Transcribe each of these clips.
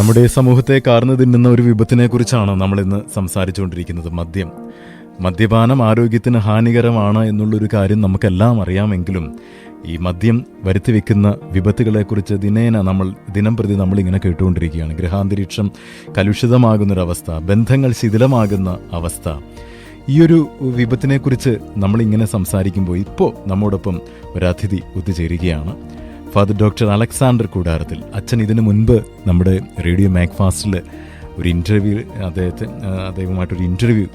നമ്മുടെ സമൂഹത്തെ കാർന്നു തിന്നുന്ന ഒരു വിപത്തിനെ കുറിച്ചാണ് നമ്മൾ ഇന്ന് സംസാരിച്ചുകൊണ്ടിരിക്കുന്നത് മദ്യം. മദ്യപാനം ആരോഗ്യത്തിന് ഹാനികരമാണ് എന്നുള്ളൊരു കാര്യം നമുക്കെല്ലാം അറിയാമെങ്കിലും ഈ മദ്യം വരുത്തി വിപത്തുകളെക്കുറിച്ച് ദിനേന നമ്മൾ ദിനം പ്രതി നമ്മളിങ്ങനെ കേട്ടുകൊണ്ടിരിക്കുകയാണ്. ഗൃഹാന്തരീക്ഷം കലുഷിതമാകുന്നൊരവസ്ഥ ബന്ധങ്ങൾ ശിഥിലമാകുന്ന അവസ്ഥ. ഈ ഒരു വിപത്തിനെക്കുറിച്ച് നമ്മളിങ്ങനെ സംസാരിക്കുമ്പോൾ ഇപ്പോൾ നമ്മോടൊപ്പം ഒരു അതിഥി ഒത്തുചേരുകയാണ്. Father doctor Alexander Koodarathil. അച്ഛൻ ഇതിനു മുൻപ് നമ്മുടെ റേഡിയോ മാക്ഫാസ്റ്റിൽ ഒരു ഇന്റർവ്യൂ അദ്ദേഹത്തെ അദ്ദേഹവുമായിട്ടൊരു ഇന്റർവ്യൂ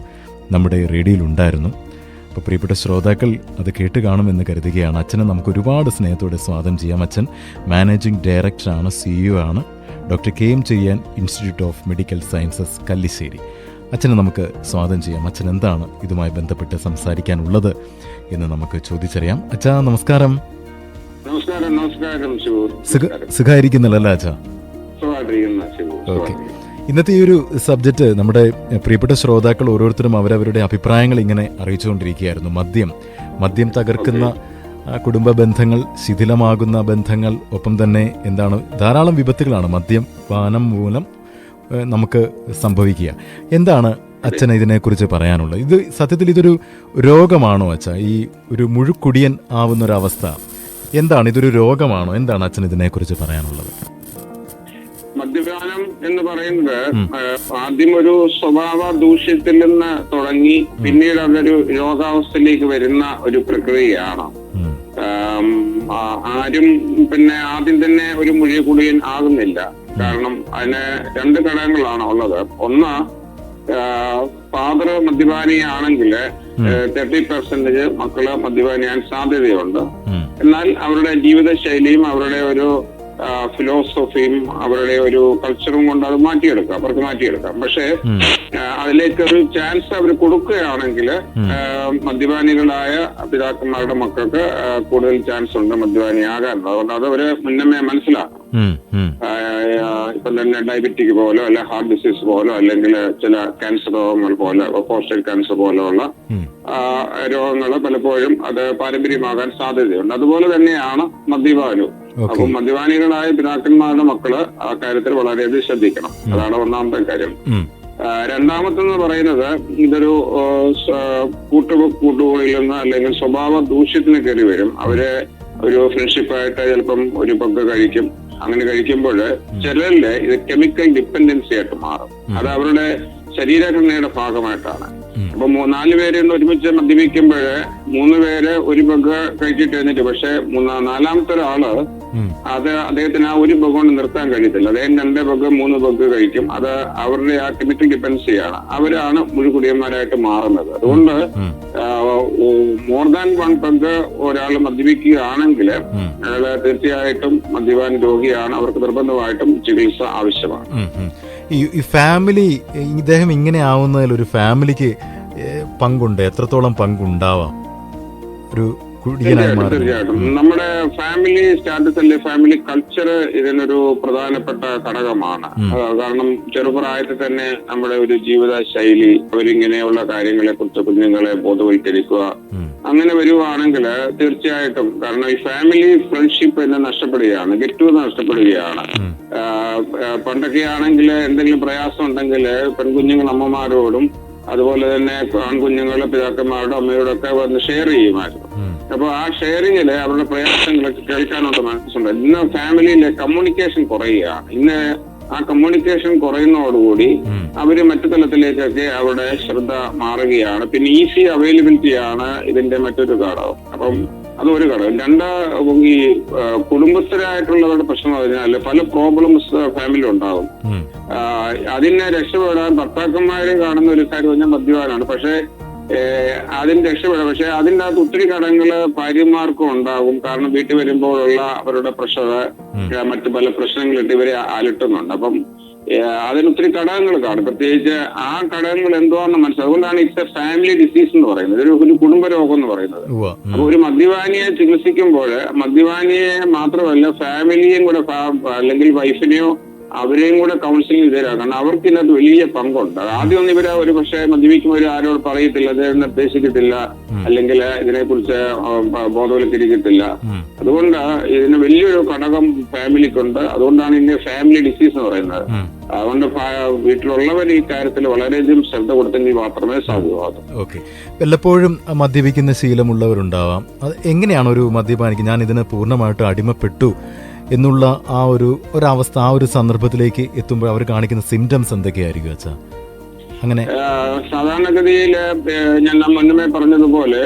നമ്മുടെ റേഡിയോയിൽ ഉണ്ടായിരുന്നു. അപ്പോൾ പ്രിയപ്പെട്ട ശ്രോതാക്കൾ അത് കേട്ട് കാണുമെന്ന് കരുതുകയാണ്. അച്ഛനെ നമുക്ക് ഒരുപാട് സ്നേഹത്തോടെ സ്വാഗതം ചെയ്യാം. അച്ഛൻ മാനേജിംഗ് ഡയറക്ടറാണ് സിഇഒ ആണ്. ഡോക്ടർ കെ എം ചെയ്യാൻ institute of medical sciences Kallissery. അച്ഛനെ നമുക്ക് സ്വാഗതം ചെയ്യാം. അച്ഛൻ എന്താണ് ഇതുമായി ബന്ധപ്പെട്ട് സംസാരിക്കാനുള്ളത് എന്ന് നമുക്ക് ചോദിച്ചറിയാം. അച്ഛാ നമസ്കാരം. നമസ്കാരം നമസ്കാരം ശിവു സുഖ നമസ്കാരം. സുഖമായിരിക്കുന്നല്ലോ അച്ഛാ? സുഖമായിട്ടിരിക്കുന്ന ശിവു ഓക്കെ. ഇന്നത്തെ ഈ ഒരു സബ്ജക്റ്റ് നമ്മുടെ പ്രിയപ്പെട്ട ശ്രോതാക്കൾ ഓരോരുത്തരും അവരവരുടെ അഭിപ്രായങ്ങൾ ഇങ്ങനെ അറിയിച്ചുകൊണ്ടിരിക്കുകയായിരുന്നു. മദ്യം. മദ്യം തകർക്കുന്ന കുടുംബ ബന്ധങ്ങൾ ശിഥിലമാകുന്ന ബന്ധങ്ങൾ ഒപ്പം തന്നെ എന്താണ് ധാരാളം വിപത്തുകളാണ്. മദ്യം പാനം മൂലം നമുക്ക് സംഭവിക്കുക. എന്താണ് അച്ഛൻ ഇതിനെക്കുറിച്ച് പറയാനുള്ളത്? ഇത് സത്യത്തിൽ ഇതൊരു രോഗമാണോ അച്ഛ? ഈ ഒരു മുഴുക്കുടിയൻ ആവുന്ന ഒരു അവസ്ഥ എന്താണ് ഇതൊരു രോഗമാണോ? എന്താണ് അച്ഛൻ ഇതിനെ കുറിച്ച് പറയാനുള്ളത്? മദ്യപാനം എന്ന് പറയുന്നത് ആദ്യം ഒരു സ്വഭാവ ദൂഷ്യത്തിൽ നിന്ന് തുടങ്ങി പിന്നീട് അതൊരു രോഗാവസ്ഥയിലേക്ക് വരുന്ന ഒരു പ്രക്രിയയാണ്. ആരും പിന്നെ ആദ്യം തന്നെ ഒരു മുഴി കുടിയൻ ആകുന്നില്ല കാരണം അതിന് രണ്ട് ഘടകങ്ങളാണ് ഉള്ളത്. ഒന്ന് ഫാദർ മദ്യപാനിയാണെങ്കിൽ തേർട്ടി പെർസെന്റേജ് മക്കൾ മദ്യപാനിയാൻ സാധ്യതയുണ്ട്. എന്നാൽ അവരുടെ ജീവിതശൈലിയും അവരുടെ ഒരു ഫിലോസഫിയും അവരുടെ ഒരു കൾച്ചറും കൊണ്ട് അത് മാറ്റിയെടുക്കാം അവർക്ക് മാറ്റിയെടുക്കാം. പക്ഷേ അതിലേക്ക് ഒരു ചാൻസ് അവർ കൊടുക്കുകയാണെങ്കിൽ മദ്യപാനികളായ പിതാക്കന്മാരുടെ മക്കൾക്ക് കൂടുതൽ ചാൻസ് ഉണ്ട് മദ്യപാനിയാകാൻ. അതുകൊണ്ട് അത് അവർ മുന്നമേ മനസ്സിലാക്കണം. ആ, ഇപ്പം തന്നെ ഡയബറ്റിക് പോലോ അല്ലെ ഹാർട്ട് ഡിസീസ് പോലോ അല്ലെങ്കിൽ ചില ക്യാൻസർ രോഗങ്ങൾ പോലെ പോസ്റ്റൽ ക്യാൻസർ പോലെയുള്ള. രോഗങ്ങൾ പലപ്പോഴും അത് പാരമ്പര്യമാകാൻ സാധ്യതയുണ്ട്. അതുപോലെ തന്നെയാണ് മദ്യപാനവും. അപ്പൊ മദ്യപാനികളായ പിതാക്കന്മാരുടെ മക്കൾ ആ കാര്യത്തിൽ വളരെയധികം ശ്രദ്ധിക്കണം. അതാണ് ഒന്നാമത്തെ കാര്യം. രണ്ടാമത്തെന്ന് പറയുന്നത് ഇതൊരു കൂട്ടു കൂട്ടുകൂടിയിൽ നിന്ന് അല്ലെങ്കിൽ സ്വഭാവ ദൂഷ്യത്തിന് കയറി വരും. അവർ ഒരു ഫ്രണ്ട്ഷിപ്പായിട്ട് ചിലപ്പം ഒരു പങ്ക് കഴിക്കും. അങ്ങനെ കഴിക്കുമ്പോൾ ചിലരിൽ ഇത് കെമിക്കൽ ഡിപ്പെൻഡൻസി ആയിട്ട് മാറും അത് അവരുടെ ശരീരഘടനയുടെ ഭാഗമായിട്ടാണ്. അപ്പൊ നാല് പേര് ഒരുമിച്ച് മദ്യപിക്കുമ്പോൾ മൂന്ന് പേര് ഒരു ബഗ് കഴിച്ചിട്ട് എന്നിട്ട് പക്ഷെ നാലാമത്തെ ഒരാൾ. അത് അദ്ദേഹത്തിന് ആ ഒരു ബഗ് കൊണ്ട് നിർത്താൻ കഴിയത്തില്ല അദ്ദേഹം രണ്ട് ബഗ് മൂന്ന് ബഗ് കഴിക്കും. അത് അവരുടെ ആ കെമിക്കൽ ഡിപ്പൻസിയാണ് അവരാണ് മുഴുകുടിയന്മാരായിട്ട് മാറുന്നത്. അതുകൊണ്ട് മോർ ദാൻ വൺ ബഗ് ഒരാൾ മദ്യപിക്കുകയാണെങ്കിൽ അയാൾ അയാൾ തീർച്ചയായിട്ടും മദ്യപാൻ രോഗിയാണ്. അവർക്ക് നിർബന്ധമായിട്ടും ചികിത്സ ആവശ്യമാണ്. ഈ ഈ ഫാമിലി ഇദ്ദേഹം ഇങ്ങനെ ആവുന്നതിൽ ഒരു ഫാമിലിക്ക് പങ്കുണ്ട്. എത്രത്തോളം പങ്കുണ്ടാവാം? ഒരു നമ്മുടെ ഫാമിലി സ്റ്റാറ്റസ് അല്ലെ? ഫാമിലി കൾച്ചർ ഇതിനൊരു പ്രധാനപ്പെട്ട ഘടകമാണ്. കാരണം ചെറുപ്രായത്തിൽ തന്നെ നമ്മുടെ ഒരു ജീവിത ശൈലി അവരിങ്ങനെയുള്ള കാര്യങ്ങളെ കുറിച്ച് കുഞ്ഞുങ്ങളെ ബോധവൽക്കരിക്കുക. അങ്ങനെ വരുവാണെങ്കിൽ തീർച്ചയായിട്ടും കാരണം ഈ ഫാമിലി ഫ്രണ്ട്ഷിപ്പ് എന്നെ നഷ്ടപ്പെടുകയാണ് ഗെറ്റ് നഷ്ടപ്പെടുകയാണ്. പണ്ടൊക്കെ ആണെങ്കിൽ എന്തെങ്കിലും പ്രയാസം ഉണ്ടെങ്കിൽ പെൺകുഞ്ഞുങ്ങൾ അമ്മമാരോടും അതുപോലെ തന്നെ ആൺകുഞ്ഞുങ്ങളെ പിതാക്കന്മാരോടും അമ്മയോടൊക്കെ വന്ന് ഷെയർ ചെയ്യുമായിരുന്നു. അപ്പൊ ആ ഷെയറിങ്ങിൽ അവരുടെ പ്രയാസങ്ങളൊക്കെ കേൾക്കാനുള്ള മനസ്സുണ്ട്. ഇന്ന് ഫാമിലിയിലെ കമ്മ്യൂണിക്കേഷൻ കുറയുകയാണ്. ഇന്ന് ആ കമ്മ്യൂണിക്കേഷൻ കുറയുന്നതോടുകൂടി. അവർ മറ്റു തലത്തിലേക്കൊക്കെ അവരുടെ ശ്രദ്ധ മാറുകയാണ്. പിന്നെ ഈസി അവൈലബിലിറ്റി ആണ് ഇതിന്റെ മറ്റൊരു ഘടകം. അപ്പം അതൊരു ഘടകം. രണ്ട് ഈ കുടുംബസ്ഥരായിട്ടുള്ളവരുടെ പ്രശ്നം പറഞ്ഞാൽ പല പ്രോബ്ലംസ് ഫാമിലി ഉണ്ടാകും അതിനെ രക്ഷപ്പെടാൻ ഭർത്താക്കന്മാരും കാണുന്ന ഒരു കാര്യം പറഞ്ഞാൽ മദ്യപാനാണ്. പക്ഷേ അതിന് രക്ഷപ്പെടാം പക്ഷെ അതിന്റെ അകത്ത് ഒത്തിരി ഘടകങ്ങൾ ഭാര്യമാർക്കും ഉണ്ടാകും കാരണം വീട്ടിൽ വരുമ്പോഴുള്ള അവരുടെ പ്രഷർ മറ്റു പല പ്രശ്നങ്ങളിട്ട് ഇവരെ അലട്ടുന്നുണ്ട്. അപ്പം അതിനൊത്തിരി അതിന് ഒത്തിരി ഘടകങ്ങൾ കാണും. പ്രത്യേകിച്ച് ആ ഘടകങ്ങൾ എന്തുവാണെന്ന് മനസ്സിലാവും. അതുകൊണ്ടാണ് ഇറ്റ്സ് എ ഫാമിലി ഡിസീസ് എന്ന് പറയുന്നത്. ഒരു ഒരു കുടുംബ രോഗം എന്ന് പറയുന്നത്. അപ്പൊ ഒരു മദ്യപാനിയെ ചികിത്സിക്കുമ്പോൾ മദ്യപാനിയെ മാത്രമല്ല ഫാമിലിയും കൂടെ അല്ലെങ്കിൽ വൈഫിനെയോ അവരെയും കൂടെ കൗൺസിലിംഗ് തരാം കാരണം അവർക്ക് ഇതിനകത്ത് വലിയ പങ്കുണ്ട്. ആദ്യം ഒന്നും ഇവരെ ഒരു പക്ഷേ മദ്യപിക്കുമ്പോൾ ആരോട് പറയത്തില്ല അത് നിർദ്ദേശിക്കത്തില്ല അല്ലെങ്കിൽ ഇതിനെക്കുറിച്ച് ബോധവൽക്കരിക്കത്തില്ല. അതുകൊണ്ട് ഇതിന് വലിയൊരു ഘടകം ഫാമിലിക്കുണ്ട്. അതുകൊണ്ടാണ് ഇതിന്റെ ഫാമിലി ഡിസീസ് എന്ന് പറയുന്നത്. അതുകൊണ്ട് വീട്ടിലുള്ളവർ ഈ കാര്യത്തിൽ വളരെയധികം ശ്രദ്ധ കൊടുത്തെങ്കിൽ മാത്രമേ സാധ്യമാകൂ ഓക്കെ. വല്ലപ്പോഴും മദ്യപിക്കുന്ന ശീലമുള്ളവരുണ്ടാവാം. അത് എങ്ങനെയാണ് ഒരു മദ്യപാനിക്ക്? ഞാൻ ഇതിന് പൂർണമായിട്ട് അടിമപ്പെട്ടു. എന്നുള്ള ആ ഒരു ഒരവസ്ഥ ആ ഒരു സന്ദർഭത്തിലേക്ക് എത്തുമ്പോൾ അവർ കാണിക്കുന്ന സിംറ്റംസ് എന്തൊക്കെയായിരിക്കും അച്ഛാ? അങ്ങനെ സാധാരണഗതിയിൽ ഞാൻ മുന്നമേ പറഞ്ഞതുപോലെ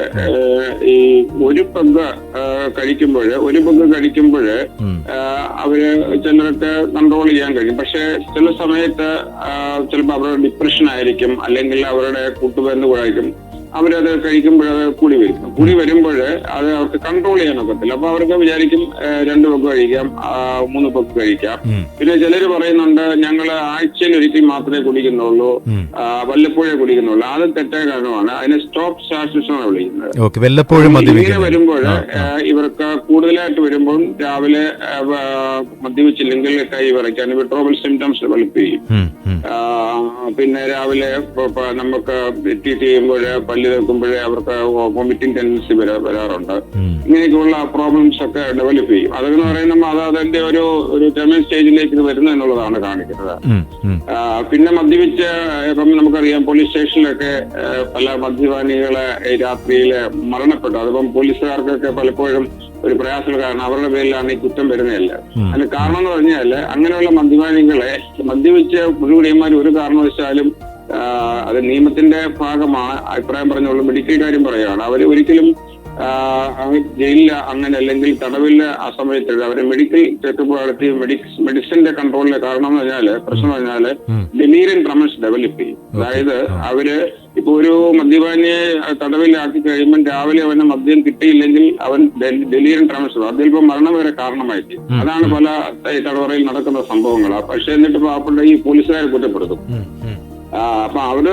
ഈ ഒരു പഗ് കഴിക്കുമ്പോൾ ഒരു പഗ് കഴിക്കുമ്പോൾ. അവർ ചിലർക്ക് കൺട്രോൾ ചെയ്യാൻ കഴിയും. പക്ഷെ ചില സമയത്ത് ചിലപ്പോൾ അവരുടെ ഡിപ്രഷൻ ആയിരിക്കും അല്ലെങ്കിൽ അവരുടെ കൂട്ടുബന്ധുവായിരിക്കും അവരത് കഴിക്കുമ്പോഴത് കുളി വരും. കുളി വരുമ്പോൾ അത് അവർക്ക് കൺട്രോൾ ചെയ്യാൻ ഒക്കത്തില്ല. അപ്പൊ അവർക്ക് വിചാരിക്കും രണ്ട് പക്ക് കഴിക്കാം മൂന്ന് പക്ക് കഴിക്കാം. പിന്നെ ചിലര് പറയുന്നുണ്ട് ഞങ്ങൾ ആഴ്ചയിൽ ഒരിക്കൽ മാത്രമേ കുടിക്കുന്നുള്ളൂ. വല്ലപ്പോഴേ കുടിക്കുന്നുള്ളൂ. അത് തെറ്റായ കാരണമാണ്. അതിനെ സ്റ്റോപ്പ് സ്റ്റാർട്ടിസ് ആണ് വിളിക്കുന്നത്. വല്ലപ്പോഴും ഇങ്ങനെ വരുമ്പോൾ. ഇവർക്ക് കൂടുതലായിട്ട് വരുമ്പോൾ രാവിലെ മദ്യപിച്ചില്ലെങ്കിൽ കൈ വിറയ്ക്കാൻ വിട്രോബൽ സിംറ്റംസ് ഡെവലപ്പ് ചെയ്യും പിന്നെ രാവിലെ നമുക്ക് ടി ചെയ്യുമ്പോൾ പല്ല് വെക്കുമ്പോഴേ അവർക്ക് വോമിറ്റിംഗ് ടെൻഡൻസി വരാറുണ്ട്. ഇങ്ങനെയൊക്കെയുള്ള പ്രോബ്ലംസ് ഒക്കെ ഡെവലപ്പ് ചെയ്യും. അതെന്ന് പറയുമ്പോൾ അത് അതിന്റെ ഒരു ഒരു ടെർമിനൽ സ്റ്റേജിലേക്ക് ഇത് വരുന്നു എന്നുള്ളതാണ് കാണിക്കുന്നത്. പിന്നെ മദ്യപിച്ച് ഇപ്പം നമുക്കറിയാം പോലീസ് സ്റ്റേഷനിലൊക്കെ പല മദ്യപാനികളെ രാത്രിയിൽ മരണപ്പെട്ടു. അതിപ്പം പോലീസുകാർക്കൊക്കെ പലപ്പോഴും ഒരു പ്രയാസമുള്ള കാരണം അവരുടെ പേരിലാണ് ഈ കുറ്റം വരുന്നതല്ല. അതിന് കാരണം എന്ന് പറഞ്ഞാൽ അങ്ങനെയുള്ള മദ്യപാനികളെ മദ്യപിച്ച് മുഴുവൻ ഒരു കാരണവശാലും അത് നിയമത്തിന്റെ ഭാഗമാണ് അഭിപ്രായം പറഞ്ഞോളൂ മെഡിക്കൽ കാര്യം പറയുകയാണ്. അവർ ഒരിക്കലും ജയിലിൽ അങ്ങനെ അല്ലെങ്കിൽ തടവിൽ ആ സമയത്ത് അവരെ മെഡിക്കൽ ചെക്കപ്പ് നടത്തി മെഡിസിന്റെ കൺട്രോളിലെ കാരണം എന്ന് പറഞ്ഞാൽ പ്രശ്നം എന്ന് പറഞ്ഞാൽ. ഡെലീരിയൻ ട്രമൻസ് ഡെവലപ്പ് ചെയ്യും. അതായത് അവർ ഇപ്പൊ ഒരു മദ്യപാനിയെ തടവിലാക്കി കഴിയുമ്പോൾ രാവിലെ അവന് മദ്യം കിട്ടിയില്ലെങ്കിൽ അവൻ ഡെലീരിയൻ ട്രമൻസ് അതിലിപ്പോ മരണം വരെ കാരണമായിട്ട് അതാണ് പല തടവറയിൽ നടക്കുന്ന സംഭവങ്ങൾ പക്ഷെ എന്നിട്ട് പാവപ്പെട്ട ഈ പോലീസുകാരെ കുറ്റപ്പെടുത്തും. അപ്പൊ അവർ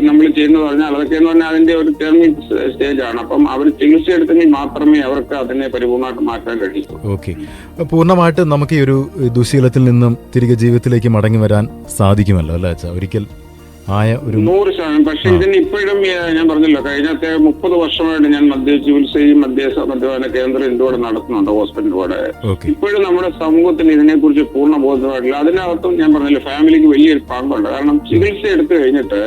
നമ്മൾ ചെയ്യുന്നത് പറഞ്ഞാൽ അതൊക്കെ എന്ന് പറഞ്ഞാൽ അതിന്റെ ഒരു ടെർമിൻ സ്റ്റേജ് ആണ്. അപ്പം അവർ ചികിത്സ എടുത്തെങ്കിൽ മാത്രമേ അവർക്ക് അതിനെ പരിപൂർണമായിട്ട് മാറ്റാൻ കഴിയൂ. ഓക്കെ. പൂർണമായിട്ടും നമുക്ക് ഈ ഒരു ദുശീലത്തിൽ നിന്നും തിരികെ ജീവിതത്തിലേക്ക് മടങ്ങി വരാൻ സാധിക്കുമല്ലോ അല്ലേ അച്ഛാ? ഒരിക്കൽ ആയ ഒരു നൂറ് ശതമാനം. പക്ഷെ ഇതിന് ഇപ്പോഴും ഞാൻ പറഞ്ഞല്ലോ കഴിഞ്ഞത്തെ മുപ്പത് വർഷമായിട്ട് ഞാൻ മദ്യ ചികിത്സയും മദ്യ മദ്യപാന കേന്ദ്രം ഇന്ത്യയോടെ നടത്തുന്നുണ്ട് ഹോസ്പിറ്റലിലൂടെ. ഇപ്പോഴും നമ്മുടെ സമൂഹത്തിന് ഇതിനെക്കുറിച്ച് പൂർണ ബോധമായിട്ടില്ല അതിനകത്തും ഞാൻ പറഞ്ഞില്ല ഫാമിലിക്ക് വലിയൊരു പങ്കുണ്ട്. കാരണം ചികിത്സ എടുത്തു കഴിഞ്ഞിട്ട്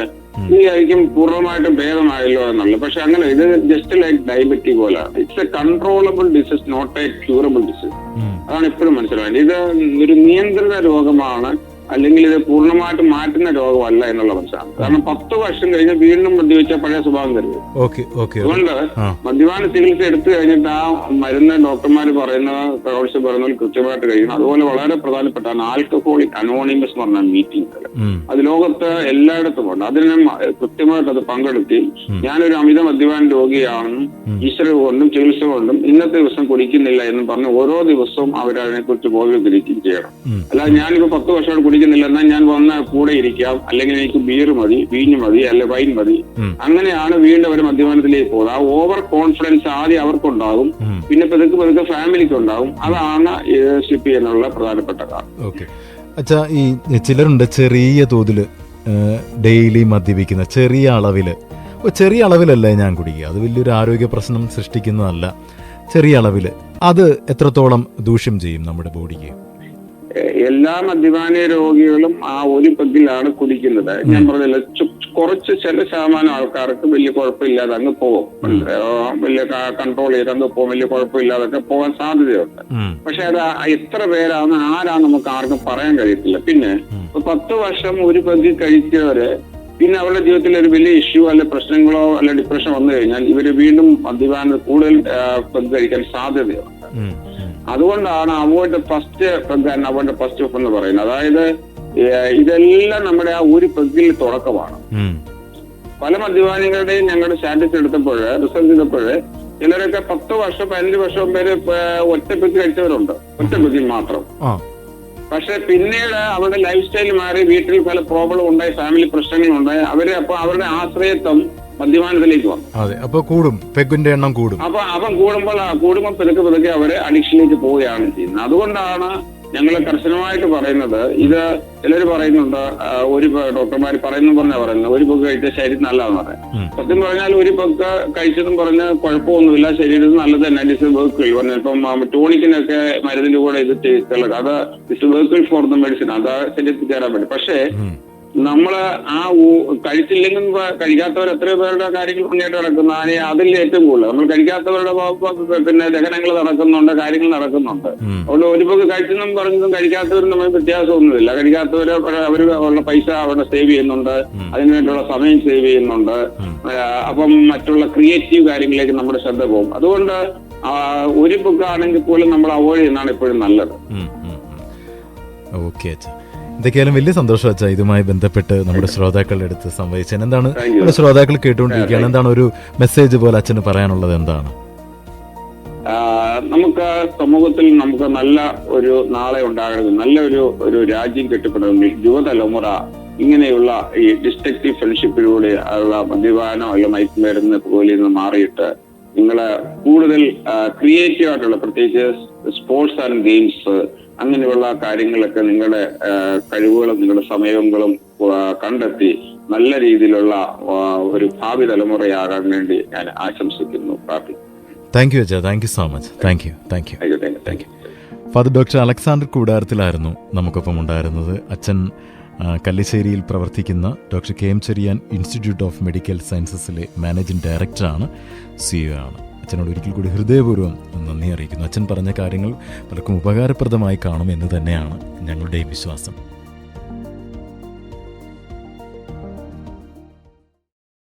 ഈ ആയിരിക്കും പൂർണമായിട്ടും ഭേദമായല്ലോ എന്നുള്ളത്. പക്ഷെ അങ്ങനെ ഇത് ജസ്റ്റ് ലൈക്ക് ഡയബറ്റി പോലെ. It's a controllable disease not a curable disease അതാണ് എപ്പോഴും മനസ്സിലാവേണ്ടത് ഇത് ഒരു നിയന്ത്രിത രോഗമാണ്. അല്ലെങ്കിൽ ഇത് പൂർണമായിട്ട് മാറ്റുന്ന രോഗമല്ല എന്നുള്ള മനസ്സിലാണ് കാരണം പത്ത് വർഷം കഴിഞ്ഞ് വീണ്ടും മദ്യപിച്ച പഴയ സ്വഭാവം തരുന്നത് അതുകൊണ്ട്. മദ്യപാന ചികിത്സ എടുത്തു കഴിഞ്ഞിട്ട് ആ മരുന്ന് ഡോക്ടർമാർ പറയുന്ന പ്രവർത്തിച്ച് പറയുന്നതിൽ കൃത്യമായിട്ട് കഴിയണം. അതുപോലെ വളരെ പ്രധാനപ്പെട്ടാണ് ആൽക്കഹോളിക് അനോണിമസ് എന്ന് പറഞ്ഞ മീറ്റിംഗ്. അത് ലോകത്ത് എല്ലായിടത്തും ഉണ്ട്. അതിന് കൃത്യമായിട്ട് അത് പങ്കെടുത്തി. ഞാനൊരു അമിത മദ്യപാന രോഗിയാണെന്നും ഈശ്വര കൊണ്ടും ചികിത്സ കൊണ്ടും ഇന്നത്തെ ദിവസം കുടിക്കുന്നില്ല എന്നും പറഞ്ഞ് ഓരോ ദിവസവും അവരതിനെ കുറിച്ച് ബോധവൽക്കരിക്കുകയും ചെയ്യണം. അല്ലാതെ ഞാനിപ്പോ പത്ത് വർഷമായിട്ട് കുടിക്കുന്നില്ല എന്നാൽ ഞാൻ വന്ന കൂടെ ഇരിക്കാം. അല്ലെങ്കിൽ എനിക്ക് ബിയർ മതി വീഞ്ഞ് മതി അല്ലെ വൈൻ മതി. അങ്ങനെയാണ് വീണ്ടും അവർ മദ്യപാനത്തിലേക്ക് പോകുന്നത്. ആ ഓവർ കോൺഫിഡൻസ് ആദ്യം അവർക്കുണ്ടാകും. പിന്നെ പതുക്കെ പതുക്കെ ഫാമിലിക്ക് ഉണ്ടാകും അതാണ് സ്ലിപ്പ് ചെയ്യാനുള്ള പ്രധാനപ്പെട്ട കാരണം. ഓക്കെ. അച്ഛാ ഈ ചിലരുണ്ട് ചെറിയ തോതിൽ ഡെയിലി മദ്യപിക്കുന്ന ചെറിയ അളവിൽ ചെറിയ അളവിലല്ലേ ഞാൻ കുടിക്കുക? അത് വലിയൊരു ആരോഗ്യ പ്രശ്നം സൃഷ്ടിക്കുന്നതല്ല. ചെറിയ അളവിൽ അത് എത്രത്തോളം ദൂഷ്യം ചെയ്യും നമ്മുടെ ബോഡിക്ക്? എല്ലാ മദ്യപാന രോഗികളും ആ ഒരു പെഗ്ഗിലാണ് കുടിക്കുന്നത്. ഞാൻ പറഞ്ഞില്ല കുറച്ച് ചില ശതമാനം ആൾക്കാർക്ക് വലിയ കുഴപ്പമില്ലാതെ അങ്ങ് പോകും? വലിയ കൺട്രോൾ ചെയ്ത് അങ്ങ് പോകും. വലിയ കുഴപ്പമില്ലാതൊക്കെ പോകാൻ സാധ്യതയുണ്ട്. പക്ഷെ അത് എത്ര പേരാന്ന് ആരാന്ന് നമുക്ക് ആർക്കും പറയാൻ കഴിയത്തില്ല. പിന്നെ പത്ത് വർഷം ഒരു പെഗ് കഴിച്ചവര് പിന്നെ അവരുടെ ജീവിതത്തിൽ ഒരു വലിയ ഇഷ്യൂ അല്ലെ പ്രശ്നങ്ങളോ അല്ലെ ഡിപ്രഷൻ വന്നു കഴിഞ്ഞാൽ ഇവർ വീണ്ടും മദ്യപാനം കൂടുതൽ പെഗ് കഴിക്കാൻ സാധ്യതയുണ്ട്. അതുകൊണ്ടാണ് avoid first and avoid first of എന്ന് പറയുന്നത്. അതായത് ഇതെല്ലാം നമ്മുടെ ആ ഒരു പെഗ്ഗിൽ തുടക്കമാണ്. പല മദ്യപാനികളുടെയും ഞങ്ങളുടെ സ്റ്റാറ്റസ് എടുത്തപ്പോൾ റിസൾട്ട് ചെയ്തപ്പോൾ ചിലരൊക്കെ പത്ത് വർഷം പതിനഞ്ച് വർഷം പേര് ഏഹ്, ഒറ്റ പെഗ് കഴിച്ചവരുണ്ട്. ഒറ്റ പെഗ്ഗിൽ മാത്രം. പക്ഷെ പിന്നീട് അവരുടെ ലൈഫ് സ്റ്റൈൽ മാറി വീട്ടിൽ പല പ്രോബ്ലം ഉണ്ടായി ഫാമിലി പ്രശ്നങ്ങളുണ്ടായി. അവർ അപ്പൊ അവരുടെ ആശ്രയത്വം മദ്യപാനത്തിലേക്ക് വന്നു. അതെ അപ്പൊ കൂടും. പെഗിന്റെ എണ്ണം കൂടും. അപ്പൊ അവൻ കൂടുമ്പോൾ കൂടുമ്പോൾ പതുക്കെ പിതക്കെ അവർ അഡിക്ഷനിലേക്ക് പോവുകയാണ് ചെയ്യുന്നത്. അതുകൊണ്ടാണ് ഞങ്ങൾ കർശനമായിട്ട് പറയുന്നത്. ഇത് ചിലർ പറയുന്നുണ്ട് ഒരു ഡോക്ടർമാർ പറയുന്നു പറഞ്ഞാൽ പറയുന്നത്. ഒരു പൊക്ക് കഴിച്ച ശരീരം നല്ലതെന്ന് പറയാം. സത്യം പറഞ്ഞാൽ ഒരു പൊക്ക് കഴിച്ചതും പറഞ്ഞ് കുഴപ്പമൊന്നുമില്ല. ശരീരത്തിന് നല്ലത് തന്നെ. ഡിസ്ബേക്കിൾ പറഞ്ഞ ഇപ്പം ടോണിക്കിനൊക്കെ മരുന്നിന്റെ കൂടെ ഇത് ചെയ്തിട്ടുള്ളത്. അത് ഡിസ്ബേക്കിൾ ഫോർ ദ മെഡിസിൻ. അത് ശരീരത്തിൽ കയറാൻ പറ്റും. പക്ഷേ. നമ്മൾ ആ കഴിച്ചില്ലെങ്കിൽ കഴിക്കാത്തവർ എത്രയോ പേരുടെ കാര്യങ്ങൾ മുന്നേറ്റം നടക്കുന്നു. അതിന് അതിൽ ഏറ്റവും കൂടുതൽ. നമ്മൾ കഴിക്കാത്തവരുടെ പിന്നെ ദഹനങ്ങൾ നടക്കുന്നുണ്ട് കാര്യങ്ങൾ നടക്കുന്നുണ്ട്. അതുകൊണ്ട് ഒരു പങ്ക് കഴിച്ചെന്നും പറഞ്ഞതും കഴിക്കാത്തവരും നമ്മൾ വ്യത്യാസമൊന്നുമില്ല. കഴിക്കാത്തവര് അവർ ഉള്ള പൈസ അവിടെ സേവ് ചെയ്യുന്നുണ്ട്. അതിനുവേണ്ടിയുള്ള അതിന് വേണ്ടിയുള്ള സമയം സേവ് ചെയ്യുന്നുണ്ട്. അപ്പം മറ്റുള്ള ക്രിയേറ്റീവ് കാര്യങ്ങളിലേക്ക് നമ്മുടെ ശ്രദ്ധ പോകും. അതുകൊണ്ട് ഒരു ബുക്കാണെങ്കിൽ പോലും നമ്മൾ അവോയ്ഡ് ചെയ്യുന്നതാണ് എപ്പോഴും നല്ലത്. ഓക്കെ അച്ഛാ എന്തൊക്കെയായാലും വലിയ സന്തോഷം അച്ഛാ ഇതുമായി ബന്ധപ്പെട്ട് നമ്മുടെ ശ്രോതാക്കളുടെ അടുത്ത് സംവദിച്ചത് എന്താണ്. നമ്മുടെ ശ്രോതാക്കൾ കേട്ടുകൊണ്ടിരിക്കുകയാണ് എന്താണ് ഒരു മെസ്സേജ് പോലെ അച്ഛന് പറയാനുള്ളത്? എന്താണ്? നമുക്ക് സമൂഹത്തിൽ നമുക്ക് നല്ല ഒരു നാളെ ഉണ്ടാകണമെങ്കിൽ നല്ല ഒരു ഒരു രാജ്യം കെട്ടിപ്പടണമെങ്കിൽ യുവതലമുറ ഇങ്ങനെയുള്ള ഈ ഡിസ്ട്രക്റ്റീവ് ഫ്രണ്ട്ഷിപ്പിലൂടെ ഉള്ള മദ്യപാനം അല്ല മയക്കുമരുന്ന് പോലെ നിന്ന് മാറിയിട്ട് നിങ്ങൾ കൂടുതൽ ക്രിയേറ്റീവ് ആയിട്ടുള്ള പ്രത്യേകിച്ച് സ്പോർട്സ് ആൻഡ് ഗെയിംസ് അങ്ങനെയുള്ള കാര്യങ്ങളൊക്കെ നിങ്ങളുടെ കഴിവുകളും നിങ്ങളുടെ സമയങ്ങളും കണ്ടെത്തി നല്ല രീതിയിലുള്ള ഒരു ഭാവി തലമുറയാകാൻ വേണ്ടി ഞാൻ ആശംസിക്കുന്നു പ്രാർത്ഥിക്കുന്നു താങ്ക് യു അച്ഛാ. Thank you so much thank you thank you thank you father doctor Alexander കൂടാരത്തിലായിരുന്നു നമുക്കൊപ്പം ഉണ്ടായിരുന്നത്. അച്ഛൻ കല്ലിശ്ശേരിയിൽ പ്രവർത്തിക്കുന്ന doctor K M Cherian institute of medical സയൻസസിലെ managing ഡയറക്ടറാണ് സിഇഒ ആണ്. അച്ഛനോട് ഒരിക്കൽ കൂടി ഹൃദയപൂർവം നന്ദി അറിയിക്കുന്നു. അച്ഛൻ പറഞ്ഞ കാര്യങ്ങൾ പലർക്കും ഉപകാരപ്രദമായി കാണും എന്ന് തന്നെയാണ് ഞങ്ങളുടെയും വിശ്വാസം.